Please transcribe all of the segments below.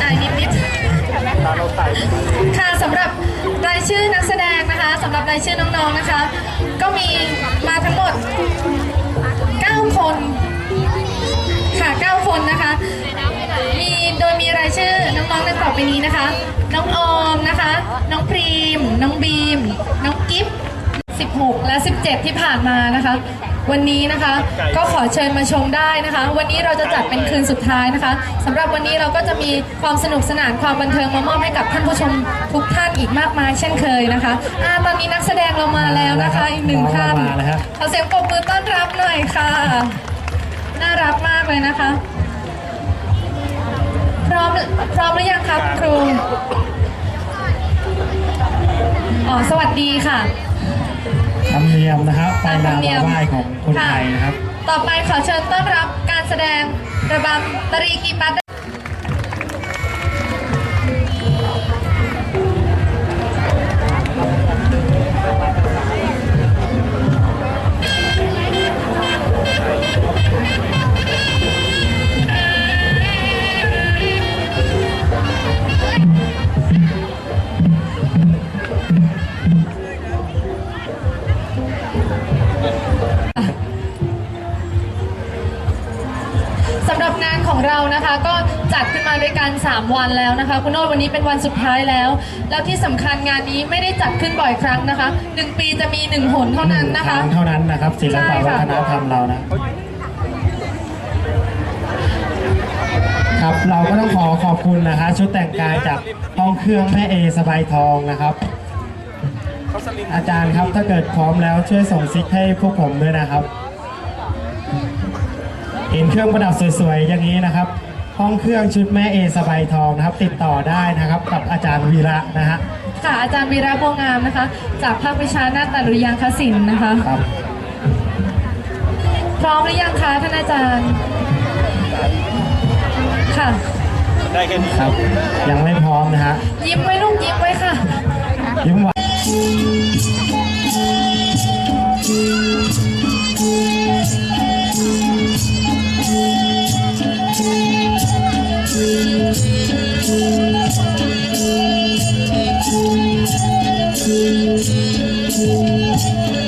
อ่านิดนิดค่ะสำหรับรายชื่อนักแสดงนะคะสำหรับรายชื่อน้องๆนะคะ ก็มีมาทั้งหมด 9 คนค่ะ 9 คนนะคะ มีโดยมีรายชื่อน้องๆดังต่อไปนี้นะคะ น้องออมนะคะ น้องพรีม น้องบีม น้องกิฟ 16 และ 17 ที่ผ่านมานะคะ วันนี้นะคะก็ขอเชิญมาชมได้นะคะ วันนี้เราจะจัดเป็นคืนสุดท้ายนะคะสำหรับวันนี้เราก็จะมีความสนุกสนานความบันเทิงมามอบให้กับท่านผู้ชมทุกท่านอีกมากมายเช่นเคยนะคะอ่าตอนนี้นักแสดงเรามาแล้วนะคะอีกหนึ่งท่านมาแล้วฮะขอเสียงปรบมือต้อนรับหน่อยค่ะ น่ารักมากเลยนะคะ พร้อมพร้อมหรือยังครับครู อ๋อ สวัสดีค่ะ ธรรมเนียมนะครับไปตามธรนารมเนียม ไหว้ของคนไทยนะครับ ต่อไปขอเชิญต้อนรับการแสดงระบำตรีกีปัต 3 วันแล้วนะคะ คุณโน้ตวันนี้เป็นวันสุดท้ายแล้ว แล้วที่สำคัญงานนี้ไม่ได้จัดขึ้นบ่อยครั้งนะคะ 1 ปีจะมี 1 หนเท่านั้นนะคคะรั้งเท่านั้นนะครับศิลใช่ปะวัค่ะฒนธรรมเรานะครับเราก็ต้องขอขอบคุณนะคะ ชุดแต่งกายจากห้องเครื่องแม่เอสบายทองนะครับ อาจารย์ครับถ้าเกิดพร้อมแล้วช่วยส่งซิกให้พวกผมด้วยนะครับ เห็นเครื่องประดับสวยๆอย่างนี้นะครับ ห้องเครื่องชุดแม่เอสบายทองนะครับ ติดต่อได้นะครับกับอาจารย์วีระนะฮะค่ะอาจารย์วีระโพงามนะคะ จากภาควิชานาฏดุริยางคศิลป์นะคะครับพร้อมหรือยังคะท่านอาจารย์ค่ะได้แค่นี้ครับ ยังไม่พร้อมนะฮะยิ้มไว้ลูกยิ้มไว้ค่ะยิ้มหวาน Thank you.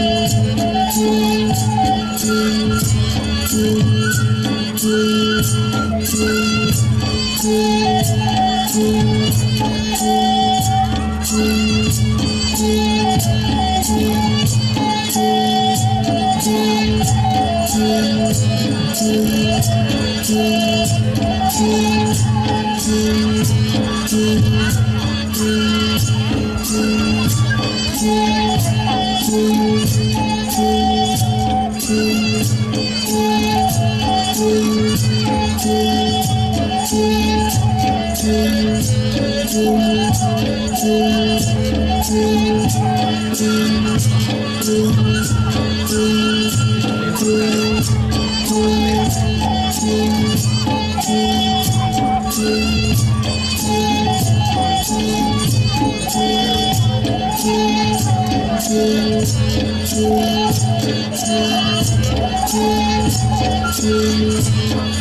ค่ะ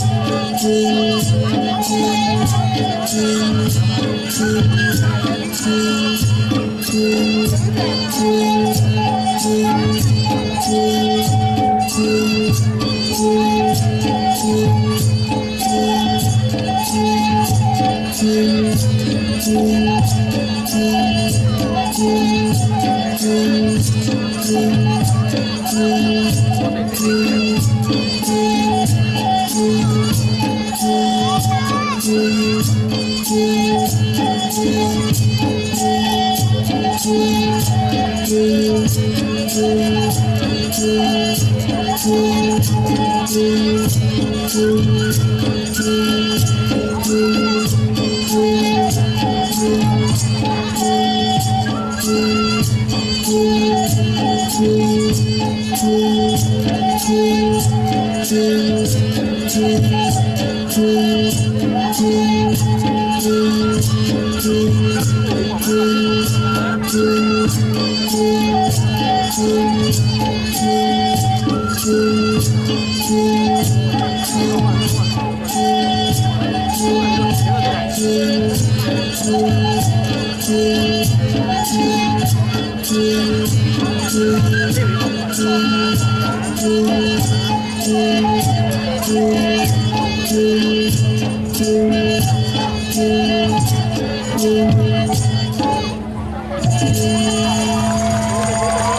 吹吹吹吹吹吹吹吹吹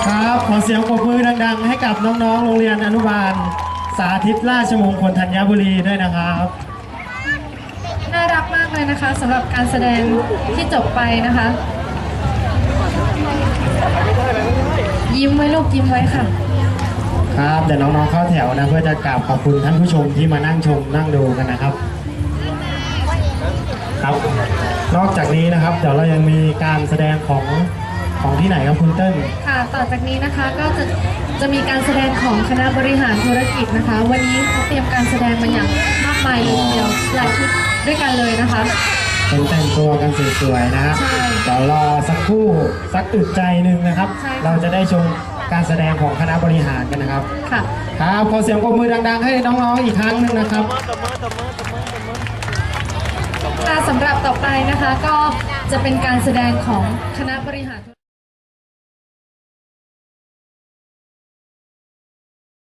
ครับขอเสียงปรบมือดังๆ ให้กับน้องๆ โรงเรียนอนุบาล สาธิตราชมงคลธัญบุรีด้วยนะครับ เลยนะคะสำหรับการแสดงที่จบไปนะคะ ยิ้มไว้ลูกยิ้มไว้ค่ะ ครับเดี๋ยวน้องๆเข้าแถวนะ เพื่อจะกราบขอบคุณท่านผู้ชมที่มานั่งชมนั่งดูกันนะครับครับ นอกจากนี้นะครับ เดี๋ยวเรายังมีการแสดงของของที่ไหนครับคุณเติ้ลค่ะ ต่อจากนี้นะคะก็จะจะมีการแสดงของคณะบริหารธุรกิจนะคะ วันนี้เขาเตรียมการแสดงมาอย่างมากมายเลยทีเดียวหลายชุด ด้วยกันเลยนะคะ เป็นแต่งตัวกันสวยๆนะฮะใช่เดี๋ยวรอสักครู่สักอึดใจหนึ่งนะครับ ใช่ค่ะ เราจะได้ชมการแสดงของคณะบริหารกันนะครับ ค่ะ ครับขอเสียงปรบมือดังๆ ให้น้องๆอีกครั้งหนึ่งนะครับ ค่ะสำหรับต่อไปนะคะก็จะเป็นการแสดงของคณะบริหาร